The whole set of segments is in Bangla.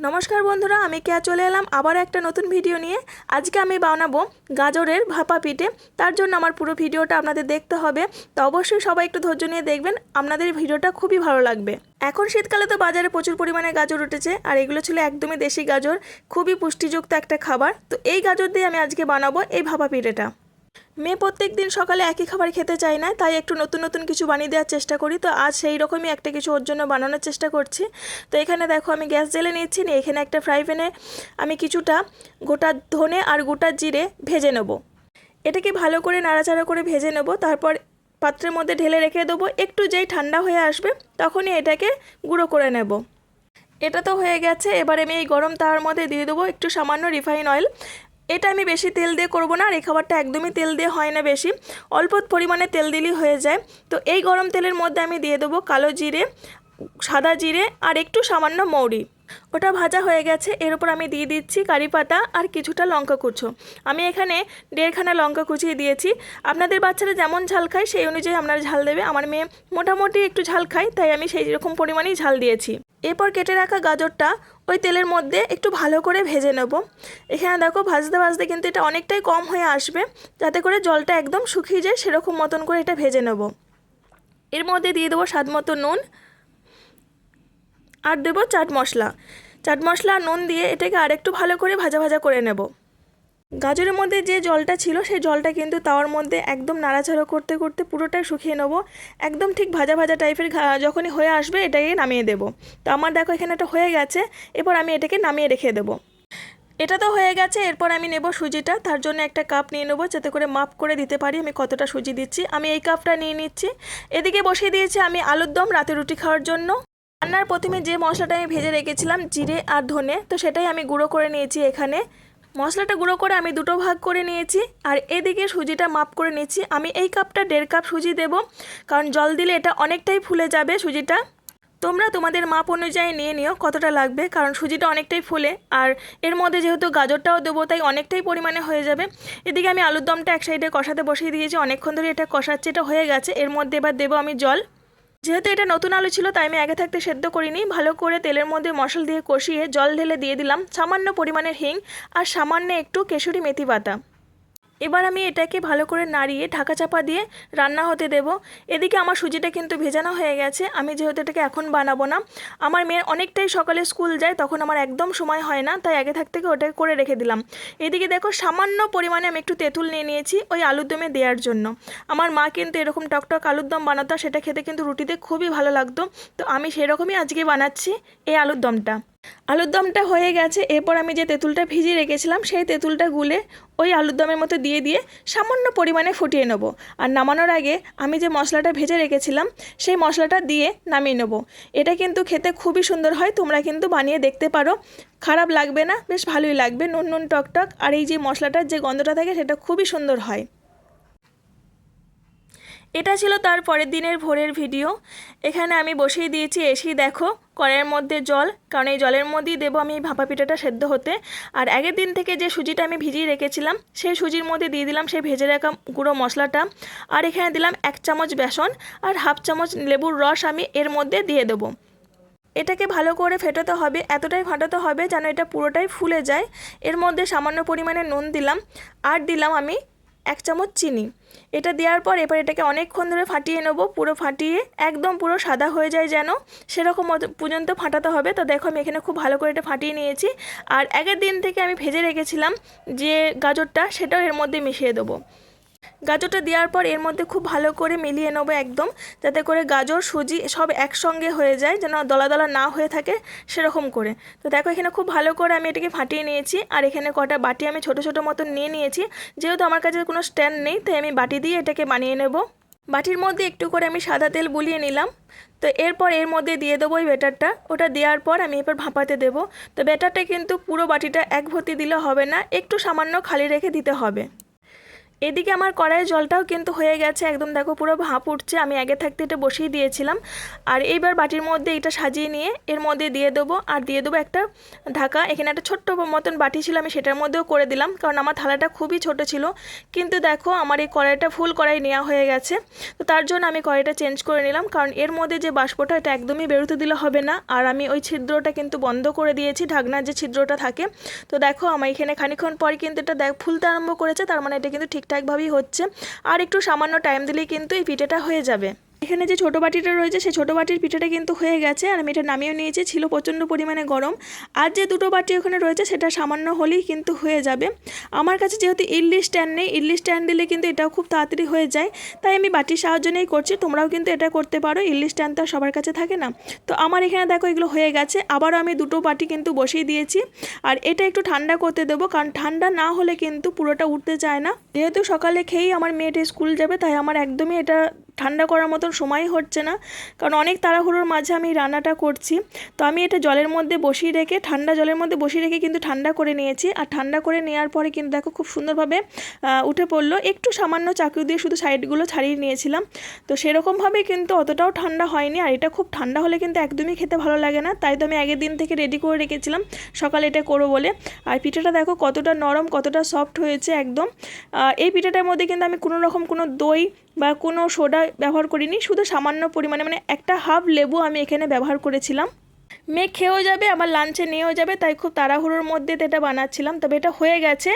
নমস্কার বন্ধুরা, আমি কেয়া চলে এলাম আবার একটা নতুন ভিডিও নিয়ে। আজকে আমি বানাবো গাজরের ভাপা পিঠে। তার জন্য আমার পুরো ভিডিওটা আপনাদের দেখতে হবে। তো অবশ্যই সবাই একটু ধৈর্য নিয়ে দেখবেন, আপনাদের ভিডিওটা খুবই ভালো লাগবে। এখন শীতকালে তো বাজারে প্রচুর পরিমাণে গাজর উঠেছে, আর এগুলো ছিল একদমই দেশি গাজর। খুবই পুষ্টিযুক্ত একটা খাবার। তো এই গাজর দিয়ে আমি আজকে বানাবো এই ভাপা পিঠেটা। মেয়ে প্রত্যেক দিন সকালে একই খাবার খেতে চায় না, তাই একটু নতুন নতুন কিছু বানিয়ে দেওয়ার চেষ্টা করি। তো আজ সেই রকমই একটা কিছু ওর জন্য বানানোর চেষ্টা করছি। তো এখানে দেখো আমি গ্যাস জেলে নিচ্ছি নিয়ে এখানে একটা ফ্রাই প্যানে আমি কিছুটা গোটা ধনে আর গোটা জিরে ভেজে নেব। এটাকে ভালো করে নাড়াচাড়া করে ভেজে নেব, তারপর পাত্রের মধ্যে ঢেলে রেখে দেবো। একটু যেই ঠান্ডা হয়ে আসবে, তখনই এটাকে গুঁড়ো করে নেব। এটা তো হয়ে গেছে, এবার আমি এই গরম তাওয়ার মধ্যে দিয়ে দেবো একটু সামান্য রিফাইন অয়েল। এটা আমি বেশি তেল দিয়ে করব না, আর এই খাবারটা একদমই তেল দিয়ে হয় না বেশি। অল্প পরিমাণে তেল দিলেই হয়ে যায়। তো এই গরম তেলের মধ্যে আমি দিয়ে দেবো কালো জিরে, সাদা জিরে, আর একটু সামান্য মৌরি। ওটা ভাজা হয়ে গেছে, এর উপর আমি দিয়ে দিচ্ছি কারি পাতা আর কিছুটা লঙ্কা কুচো। আমি এখানে দেড়খানা লঙ্কা কুচিয়ে দিয়েছি। আপনাদের বাচ্চারা যেমন ঝাল খায়, সেই অনুযায়ী আপনারা ঝাল দেবে। আমার মেয়ে মোটামুটি একটু ঝাল খায়, তাই আমি সেই রকম পরিমাণেই ঝাল দিয়েছি। এরপর কেটে রাখা গাজরটা ওই তেলের মধ্যে একটু ভালো করে ভেজে নেব। এখানে দেখো ভাজতে ভাজতে কিন্তু এটা অনেকটাই কম হয়ে আসবে। যাতে করে জলটা একদম শুকিয়ে যায় সেরকম মতন করে এটা ভেজে নেব। এর মধ্যে দিয়ে দেবো স্বাদ মতো নুন আর দেবো চাট মশলা। চাট মশলা আর নুন দিয়ে এটাকে আরেকটু ভালো করে ভাজা ভাজা করে নেব। গাজরের মধ্যে যে জলটা ছিল, সেই জলটা কিন্তু তাওয়ার মধ্যে একদম নাড়াচাড়া করতে করতে পুরোটাই শুকিয়ে নেব। একদম ঠিক ভাজা ভাজা টাইপের যখনই হয়ে আসবে এটাকে নামিয়ে দেবো। তো আমার দেখো এখানে একটা হয়ে গেছে, এরপর আমি এটাকে নামিয়ে রেখে দেবো। এটা তো হয়ে গেছে, এরপর আমি নেব সুজিটা, তার জন্য একটা কাপ নিয়ে নেব যাতে করে মাপ করে দিতে পারি আমি কতটা সুজি দিচ্ছি। আমি এই কাপটা নিয়ে নিচ্ছি। এদিকে বসিয়ে দিয়েছি আমি আলুর দম রাতে রুটি খাওয়ার জন্য। রান্নার প্রথমে যে মশলাটা আমি ভেজে রেখেছিলাম, জিরে আর ধনে, তো সেটাই আমি গুঁড়ো করে নিয়েছি এখানে। মশলাটা গুঁড়ো করে আমি দুটো ভাগ করে নিয়েছি আর এদিকে সুজিটা মাপ করে নিচ্ছি। আমি এই কাপটা দেড় কাপ সুজি দেব, কারণ জল দিলে এটা অনেকটাই ফুলে যাবে সুজিটা। তোমরা তোমাদের মাপ অনুযায়ী নিয়ে নিও কতটা লাগবে, কারণ সুজিটা অনেকটাই ফুলে আর এর মধ্যে যেহেতু গাজরটাও দেবো, তাই অনেকটাই পরিমাণে হয়ে যাবে। এদিকে আমি আলুর দমটা এক সাইডে কষাতে বসিয়ে দিয়েছি, অনেকক্ষণ ধরে এটা কষাচ্ছে, এটা হয়ে গেছে। এর মধ্যে এবার দেবো আমি জল। যেহেতু এটা নতুন আলু ছিল, তাই আমি আগে থাকতে সেদ্ধ করিনি। ভালো করে তেলের মধ্যে মশল দিয়ে কষিয়ে জল ঢেলে দিয়ে দিলাম। সামান্য পরিমাণের হিং আর সামান্য একটু কেশরি মেথি পাতা এবার আমি এটাকে ভালো করে নাড়িয়ে ঢাকা চাপা দিয়ে রান্না হতে দেব। এদিকে আমার সুজিটা কিন্তু ভেজানো হয়ে গেছে, আমি যেহেতু এটাকে এখন বানাবো না। আমার মেয়ের অনেকটাই সকালে স্কুল যায়, তখন আমার একদম সময় হয় না, তাই আগে থাক থেকে ওটাকে করে রেখে দিলাম। এদিকে দেখো সামান্য পরিমাণে আমি একটু তেঁতুল নিয়ে নিয়েছি ওই আলুর দমে দেওয়ার জন্য। আমার মা কিন্তু এরকম টকটক আলুর দম বানাতো, সেটা খেতে কিন্তু রুটিতে খুবই ভালো লাগতো। তো আমি সেরকমই আজকে বানাচ্ছি এই আলুর দমটা। আলুর দমটা হয়ে গেছে, এরপর আমি যে তেঁতুলটা ভিজিয়ে রেখেছিলাম, সেই তেঁতুলটা গুলে ওই আলুর দমের মতো দিয়ে দিয়ে সামান্য পরিমাণে ফুটিয়ে নেব। আর নামানোর আগে আমি যে মশলাটা ভেজে রেখেছিলাম, সেই মশলাটা দিয়ে নামিয়ে নেব। এটা কিন্তু খেতে খুবই সুন্দর হয়, তোমরা কিন্তু বানিয়ে দেখতে পারো। খারাপ লাগবে না, বেশ ভালোই লাগবে, নুন নুন টক টক, আর এই যে মশলাটার যে গন্ধটা থাকে, সেটা খুবই সুন্দর হয়। এটা ছিল তার পরের দিনের ভোরের ভিডিও। এখানে আমি বসিয়ে দিয়েছি, এসেই দেখো, কড়াইয়ের মধ্যে জল, কারণ এই জলের মধ্যেই দেবো আমি ভাপা পিঠাটা সেদ্ধ হতে। আর আগের দিন থেকে যে সুজিটা আমি ভিজিয়ে রেখেছিলাম, সেই সুজির মধ্যে দিয়ে দিলাম, সেই ভেজে রাখা গুঁড়ো মশলাটা। আর এখানে দিলাম এক চামচ বেসন আর হাফ চামচ লেবুর রস আমি এর মধ্যে দিয়ে দেবো। এটাকে ভালো করে ফেটাতে হবে, এতটাই ফাটাতে হবে যেন এটা পুরোটাই ফুলে যায়। এর মধ্যে সামান্য পরিমাণে নুন দিলাম, আর দিলাম আমি এক চামচ চিনি। এটা দেওয়ার পর এবার এটাকে অনেকক্ষণ ধরে ফাটিয়ে নেব। পুরো ফাটিয়ে একদম পুরো সাদা হয়ে যায় যেন। সেরকম পর্যন্ত ফাটাতে হবে। তো দেখো আমি এখানে খুব ভালো করে এটা ফাটিয়ে নিয়েছি। আর আগের দিন থেকে আমি ভেজে রেখেছিলাম যে গাজরটা, সেটাও এর মধ্যে মিশিয়ে দেবো। গাজরটা দেওয়ার পর এর মধ্যে খুব ভালো করে মিলিয়ে নেব একদম, যাতে করে গাজর, সুজি সব একসঙ্গে হয়ে যায়, যেন দলা দলা না হয়ে থাকে সেরকম করে। তো দেখো এখানে খুব ভালো করে আমি এটাকে ফাটিয়ে নিয়েছি, আর এখানে কটা বাটি আমি ছোট ছোট মতন নিয়ে নিয়েছি। যেহেতু আমার কাছে কোনো স্ট্যান্ড নেই, তাই আমি বাটি দিয়ে এটাকে বানিয়ে নেব। বাটির মধ্যে একটু করে আমি সাদা তেল বুলিয়ে নিলাম। তো এরপর এর মধ্যে দিয়ে দেবো ওই ব্যাটারটা। ওটা দেওয়ার পর আমি এরপর ভাপাতে দেবো। তো ব্যাটারটা কিন্তু পুরো বাটিটা এক ভর্তি দিলে হবে না, একটু সামান্য খালি রেখে দিতে হবে। এদিকে আমার কড়াইয়ের জলটাও কিন্তু হয়ে গেছে, একদম দেখো পুরো ভাপ উঠছে, আমি আগে থাকতে এটা বসিয়ে দিয়েছিলাম। আর এইবার বাটির মধ্যে এটা সাজিয়ে নিয়ে এর মধ্যে দিয়ে দেবো, আর দিয়ে দেবো একটা ঢাকা, এখানে একটা ছোট্ট মতন বাটি ছিল, আমি সেটার মধ্যেও করে দিলাম, কারণ আমার থালাটা খুবই ছোট ছিল। কিন্তু দেখো আমার এই কড়াইটা ফুল কড়াই নেওয়া হয়ে গেছে, তো তার জন্য আমি কড়াইটা চেঞ্জ করে নিলাম, কারণ এর মধ্যে যে বাষ্পটা, এটা একদমই বেরোতে দিলে হবে না। আর আমি ওই ছিদ্রটা কিন্তু বন্ধ করে দিয়েছি, ঢাকনার যে ছিদ্রটা থাকে, তো দেখো আমার এখানে খানিক্ষণ পর কিন্তু এটা দেখ, ফুলতে আরম্ভ করেছে, তার মানে এটা কিন্তু ঠিকঠাকভাবেই হচ্ছে। আর একটু সামান্য টাইম দিলেই কিন্তু এই পিঠেটা হয়ে যাবে। এখানে যে ছোটো বাটিটা রয়েছে, সেই ছোটো বাটির পিঠাটা কিন্তু হয়ে গেছে। আর আমি এটা নামিয়েও নিয়েছি, ছিল প্রচণ্ড পরিমাণে গরম। আর যে দুটো বাটি ওখানে রয়েছে, সেটা সামান্য হলেই কিন্তু হয়ে যাবে। আমার কাছে যেহেতু ইডলি স্ট্যান্ড নেই, ইডলি স্ট্যান্ড দিলে কিন্তু এটাও খুব তাড়াতাড়ি হয়ে যায়। তাই আমি বাটির সাহায্য নিয়েই করছি, তোমরাও কিন্তু এটা করতে পারো। ইডলি স্ট্যান্ড তো সবার কাছে থাকে না। তো আমার এখানে দেখো, এগুলো হয়ে গেছে। আবারও আমি দুটো বাটি কিন্তু বসিয়ে দিয়েছি। আর এটা একটু ঠান্ডা করতে দেবো, কারণ ঠান্ডা না হলে কিন্তু পুরোটা উঠতে চায় না। যেহেতু সকালে খেয়েই আমার মেয়েটা স্কুল যাবে, তাই আমার একদমই এটা ঠান্ডা করার মতন সময়ই হচ্ছে না। কারণ অনেক তাড়াহুড়োর মাঝে আমি রান্নাটা করছি। তো আমি এটা জলের মধ্যে বসিয়ে রেখে, ঠান্ডা জলের মধ্যে বসিয়ে রেখে কিন্তু ঠান্ডা করে নিয়েছি। আর ঠান্ডা করে নেওয়ার পরে কিন্তু দেখো খুব সুন্দরভাবে উঠে পড়ল। একটু সামান্য চাকু দিয়ে শুধু সাইডগুলো ছাড়িয়ে নিয়েছিলাম। তো সেরকমভাবে কিন্তু অতটাও ঠান্ডা হয়নি। আর এটা খুব ঠান্ডা হলে কিন্তু একদমই খেতে ভালো লাগে না। তাই তো আমি আগের দিন থেকে রেডি করে রেখেছিলাম। সকালে এটা করব বলে। আর পিঠাটা দেখো কতটা নরম, কতটা সফট হয়েছে একদম। এই পিঠাটার মধ্যে কিন্তু আমি কোনো রকম কোনো দই বা কোনো সোডা ব্যবহার করিনি, শুধু সামান্য পরিমাণে মানে একটা হাফ লেবু আমি এখানে ব্যবহার করেছিলাম। মেয়ে খেয়েও যাবে, আবার লাঞ্চে নিয়েও যাবে, তাই খুব তাড়াহুড়োর মধ্যে এটা বানাচ্ছিলাম। তবে এটা হয়ে গেছে,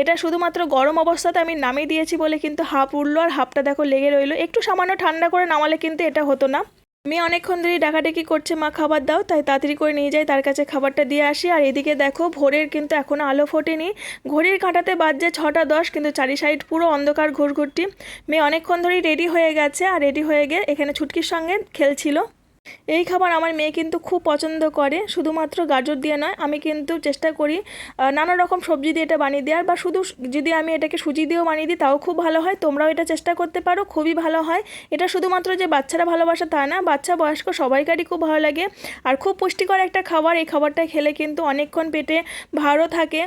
এটা শুধুমাত্র গরম অবস্থাতে আমি নামিয়ে দিয়েছি বলে কিন্তু হাফ উড়লো আর হাফটা দেখো লেগে রইল। একটু সামান্য ঠান্ডা করে নামালে কিন্তু এটা হতো না। মেয়ে অনেকক্ষণ ধরেই ডাকাডাকি করছে, মা খাবার দাও, তাই তাড়াতাড়ি করে নিয়ে যাই, তার কাছে খাবারটা দিয়ে আসি। আর এদিকে দেখো, ভোরের কিন্তু এখনও আলো ফোটেনি। ঘড়ির কাঁটাতে বাজছে ছটা দশ, কিন্তু চারি সাইড পুরো অন্ধকার ঘুরঘুরটি। মেয়ে অনেকক্ষণ ধরেই রেডি হয়ে গেছে, আর রেডি হয়ে গিয়ে এখানে ছুটকির সঙ্গে খেলছিল। এই খাবার আমার মেয়ে কিন্তু খুব পছন্দ করে। শুধুমাত্র গাজর দিয়ে নয়, আমি কিন্তু চেষ্টা করি নানা রকম সবজি দিয়ে এটা বানিয়ে দেওয়ার বা শুধু যদি আমি এটাকে সুজি দিয়েও বানিয়ে দিই তাও খুব ভালো হয়। তোমরাও এটা চেষ্টা করতে পারো, খুবই ভালো হয়। এটা শুধুমাত্র যে বাচ্চারা ভালোবাসে তা না, বাচ্চা বয়স্ক সবাইকারই খুব ভালো লাগে। আর খুব পুষ্টিকর একটা খাবার, এই খাবারটা খেলে কিন্তু অনেকক্ষণ পেটে ভারও থাকে।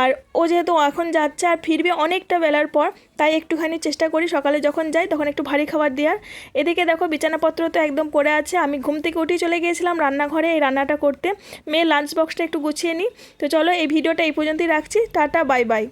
আর ও যেহেতু এখন যাচ্ছে আর ফিরবে অনেকটা বেলার পর তাই একটুখানি চেষ্টা করি সকালে যখন যাই তখন একটু ভারী খাবার দেওয়ার। এদিকে দেখো বিছানাপত্র তো একদম পড়ে আছে। আমি ঘুম থেকে উঠেই চলে গিয়েছিলাম রান্নাঘরে এই রান্নাটা করতে। মেয়ে লাঞ্চ বক্সটা একটু গুছিয়ে নিই। তো চলো এই ভিডিওটা এই পর্যন্তই রাখছি। Tata bye bye